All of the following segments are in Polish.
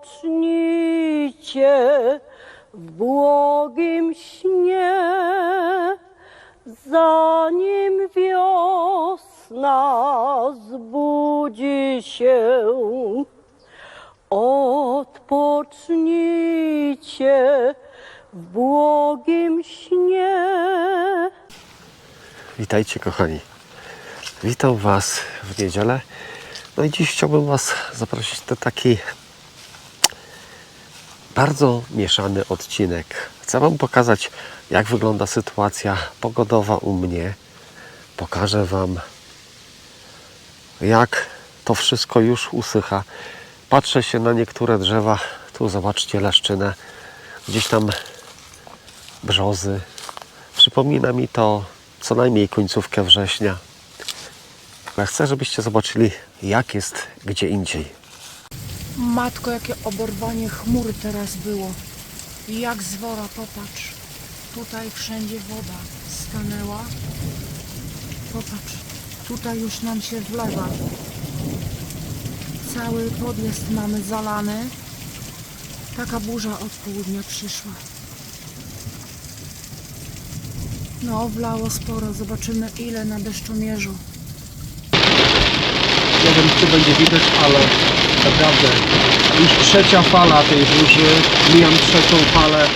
odpocznijcie w błogim śnie, zanim wiosna zbudzi się. Odpocznijcie w błogim śnie. Witajcie kochani. Witam Was w niedzielę. No i dziś chciałbym Was zaprosić do taki bardzo mieszany odcinek. Chcę Wam pokazać, jak wygląda sytuacja pogodowa u mnie. Pokażę Wam, jak to wszystko już usycha. Patrzę się na niektóre drzewa. Tu zobaczcie leszczynę. Gdzieś tam brzozy. Przypomina mi to co najmniej końcówkę września. Chcę, żebyście zobaczyli, jak jest gdzie indziej. Matko, jakie oberwanie chmur teraz było. Jak z wora, popatrz. Tutaj wszędzie woda stanęła. Popatrz, tutaj już nam się wlewa. Cały podjazd mamy zalany. Taka burza od południa przyszła. No, wlało sporo. Zobaczymy ile na deszczomierzu. Nie wiem, czy będzie widać, ale naprawdę. Już trzecia fala tej burzy, mijam trzecią falę,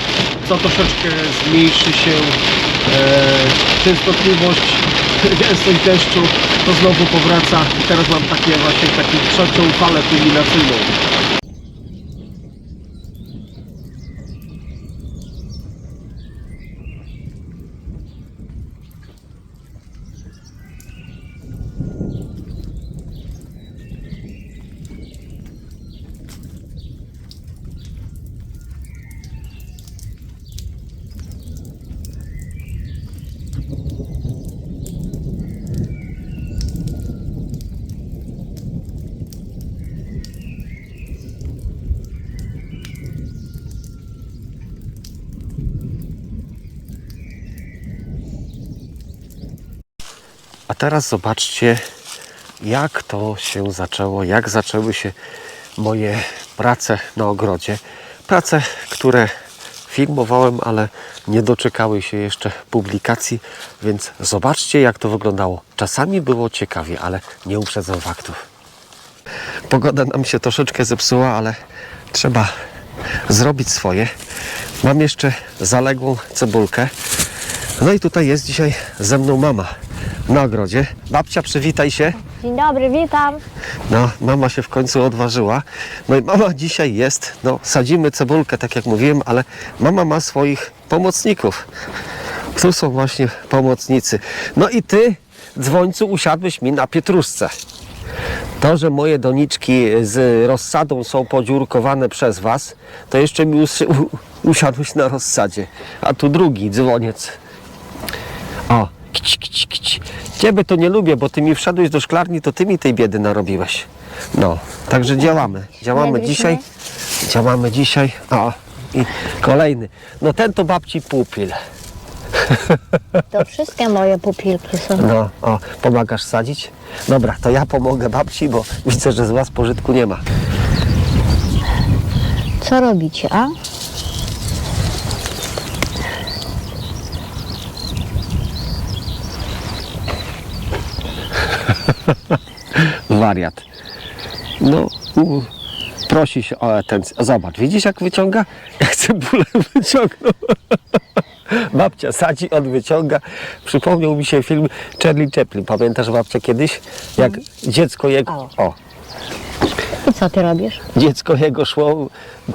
co troszeczkę zmniejszy się e, częstotliwość, gęstość deszczu, to znowu powraca. I teraz mam takie właśnie taką trzecią falę kulminacyjną. Teraz zobaczcie, jak to się zaczęło, jak zaczęły się moje prace na ogrodzie. Prace, które filmowałem, ale nie doczekały się jeszcze publikacji, więc zobaczcie, jak to wyglądało. Czasami było ciekawie, ale nie uprzedzam faktów. Pogoda nam się troszeczkę zepsuła, ale trzeba zrobić swoje. Mam jeszcze zaległą cebulkę. No i tutaj jest dzisiaj ze mną mama na ogrodzie. Babcia, przywitaj się. Dzień dobry, witam. No, mama się w końcu odważyła. No i mama dzisiaj jest, no, sadzimy cebulkę, tak jak mówiłem, ale mama ma swoich pomocników. Tu są właśnie pomocnicy. No i ty, dzwońcu, usiadłeś mi na pietruszce. To, że moje doniczki z rozsadą są podziurkowane przez was, to jeszcze mi usiadłeś na rozsadzie. A tu drugi dzwoniec. O, Ciebie to nie lubię, bo ty mi wszedłeś do szklarni, to ty mi tej biedy narobiłeś. No, także działamy. Działamy dzisiaj. Działamy dzisiaj. O, i kolejny. No ten to babci pupil. To wszystkie moje pupilki są. No, o, pomagasz sadzić? Dobra, to ja pomogę babci, bo widzę, że z was pożytku nie ma. Co robicie, a? Wariat. No, u, prosi się o atencję. Zobacz, widzisz jak wyciąga? Jak cebulę wyciągnął. Babcia sadzi, on wyciąga. Przypomniał mi się film Charlie Chaplin. Pamiętasz babcia kiedyś? Jak dziecko jego... O, I co ty robisz? dziecko jego szło,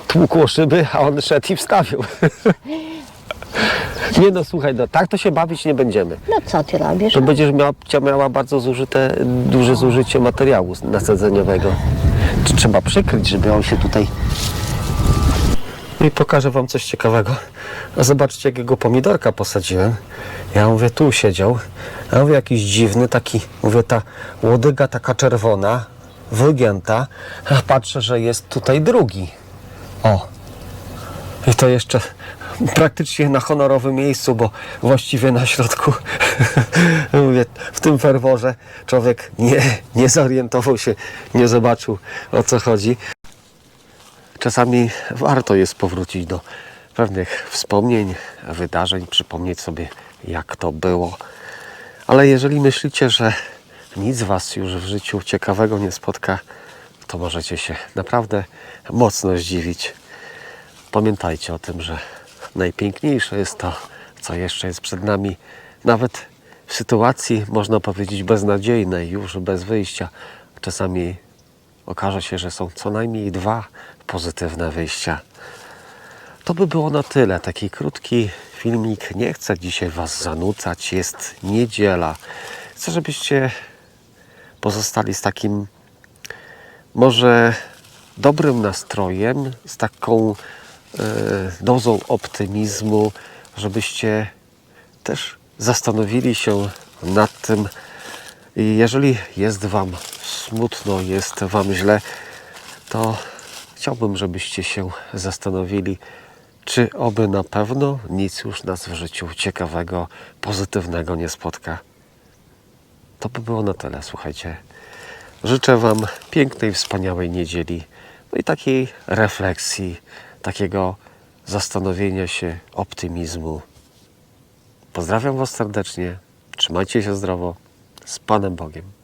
tłukło szyby, a on szedł i wstawił. Nie no, słuchaj, no tak to się bawić nie będziemy. No co ty robisz? To będziesz miała, miała bardzo zużyte, duże zużycie materiału nasadzeniowego. Trzeba przykryć, żeby on się tutaj... No I pokażę Wam coś ciekawego. A zobaczcie, jakiego pomidorka posadziłem. Ja mówię, tu siedział. Ja mówię, jakiś dziwny, taki, mówię, ta łodyga taka czerwona, wygięta. A patrzę, że jest tutaj drugi. O, i to jeszcze praktycznie na honorowym miejscu, bo właściwie na środku, mówię, w tym ferworze człowiek nie, nie zorientował się, nie zobaczył o co chodzi. czasami warto jest powrócić do pewnych wspomnień, wydarzeń, przypomnieć sobie, jak to było. Ale jeżeli myślicie, że nic Was już w życiu ciekawego nie spotka, to możecie się naprawdę mocno zdziwić. Pamiętajcie o tym, że najpiękniejsze jest to, co jeszcze jest przed nami. Nawet w sytuacji, można powiedzieć, beznadziejnej, już bez wyjścia, czasami okaże się, że są co najmniej dwa pozytywne wyjścia. To by było na tyle. Taki krótki filmik. Nie chcę dzisiaj Was zanucać. Jest niedziela. Chcę, żebyście pozostali z takim może dobrym nastrojem, z taką dozą optymizmu, żebyście też zastanowili się nad tym, jeżeli jest Wam smutno, jest Wam źle, to chciałbym, żebyście się zastanowili, czy oby na pewno nic już nas w życiu ciekawego, pozytywnego nie spotka. To by było na tyle, słuchajcie. Życzę Wam pięknej, wspaniałej niedzieli, no i takiej refleksji, takiego zastanowienia się, optymizmu. Pozdrawiam Was serdecznie, trzymajcie się zdrowo, z Panem Bogiem.